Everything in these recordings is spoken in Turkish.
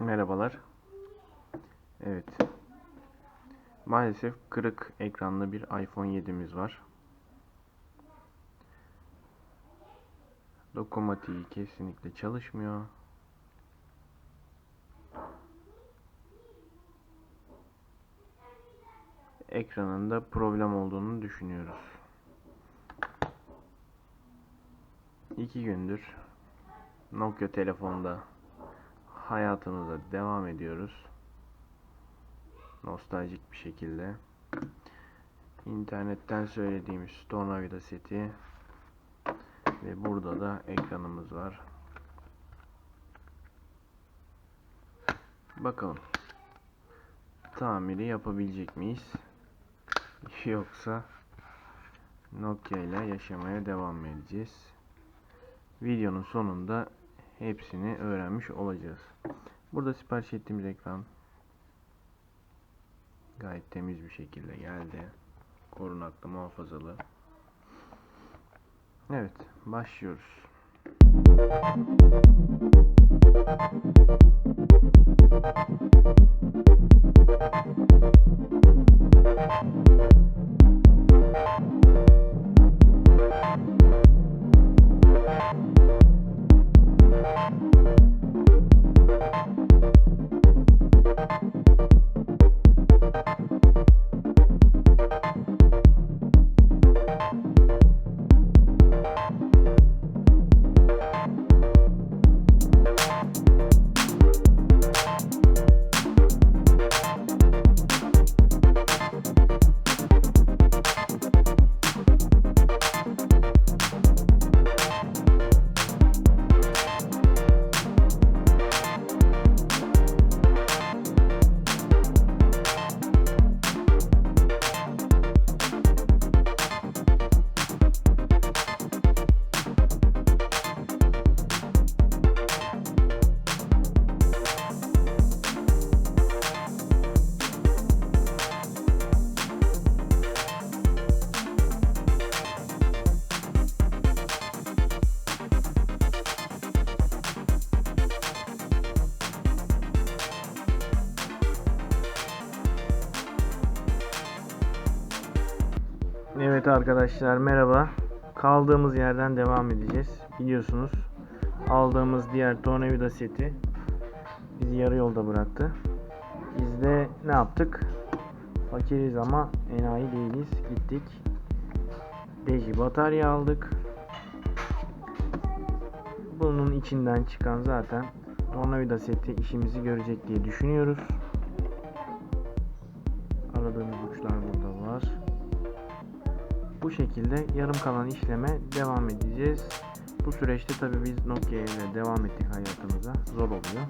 Merhabalar. Evet. Maalesef kırık ekranlı bir iPhone 7'miz var. Dokunmatiği kesinlikle çalışmıyor. Ekranında problem olduğunu düşünüyoruz. İki gündür Nokia telefonda hayatımıza devam ediyoruz. Nostaljik bir şekilde. İnternetten söylediğimiz tornavida seti ve burada da ekranımız var. Bakalım. Tamiri yapabilecek miyiz? Yoksa Nokia ile yaşamaya devam edeceğiz? Videonun sonunda hepsini öğrenmiş olacağız. Burada sipariş ettiğimiz ekran gayet temiz bir şekilde geldi. Korunaklı, muhafazalı. Evet, başlıyoruz. Evet arkadaşlar merhaba. Kaldığımız yerden devam edeceğiz. Biliyorsunuz aldığımız diğer tornavida seti bizi yarı yolda bıraktı. Biz de ne yaptık? Fakiriz ama enayi değiliz. Gittik. Deji batarya aldık. Bunun içinden çıkan zaten tornavida seti işimizi görecek diye düşünüyoruz. Bu şekilde yarım kalan işleme devam edeceğiz. Bu süreçte tabii biz Nokia ile devam ettik hayatımıza. Zor oluyor.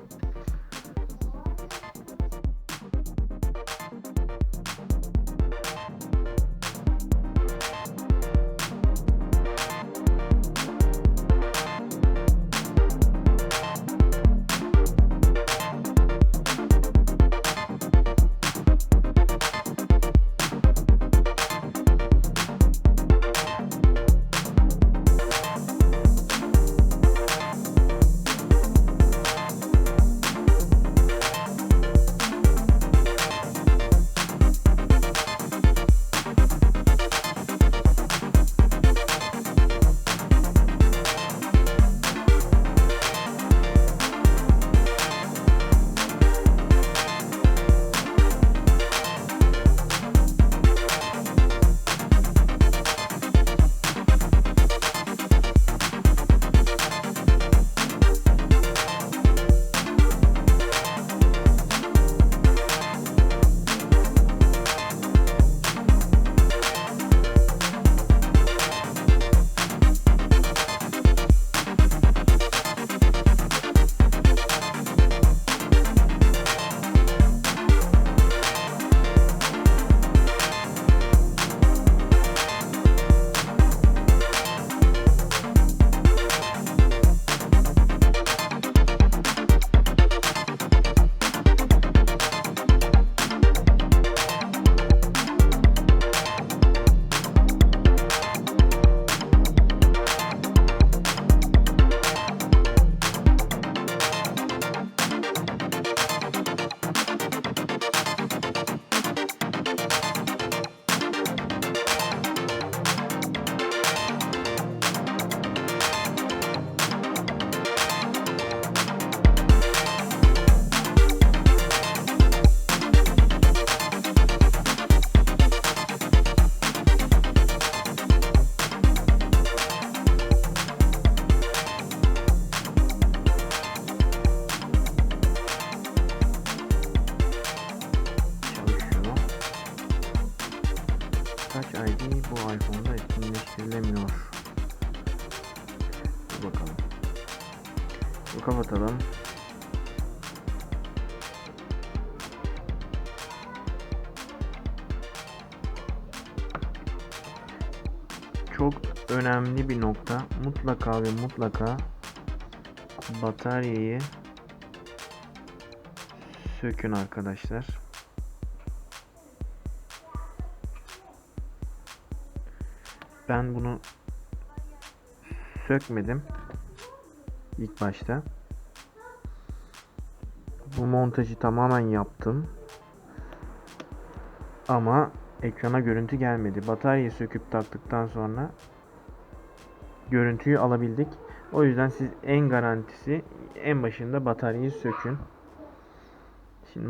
ID bu iPhone'da etkinleştirilemiyor. Dur bakalım. Bu kapatalım. Çok önemli bir nokta. Mutlaka ve mutlaka bataryayı sökün arkadaşlar. Ben bunu sökmedim ilk başta. Bu montajı tamamen yaptım. Ama ekrana görüntü gelmedi. Bataryayı söküp taktıktan sonra görüntüyü alabildik. O yüzden siz en garantisi en başında bataryayı sökün. Şimdi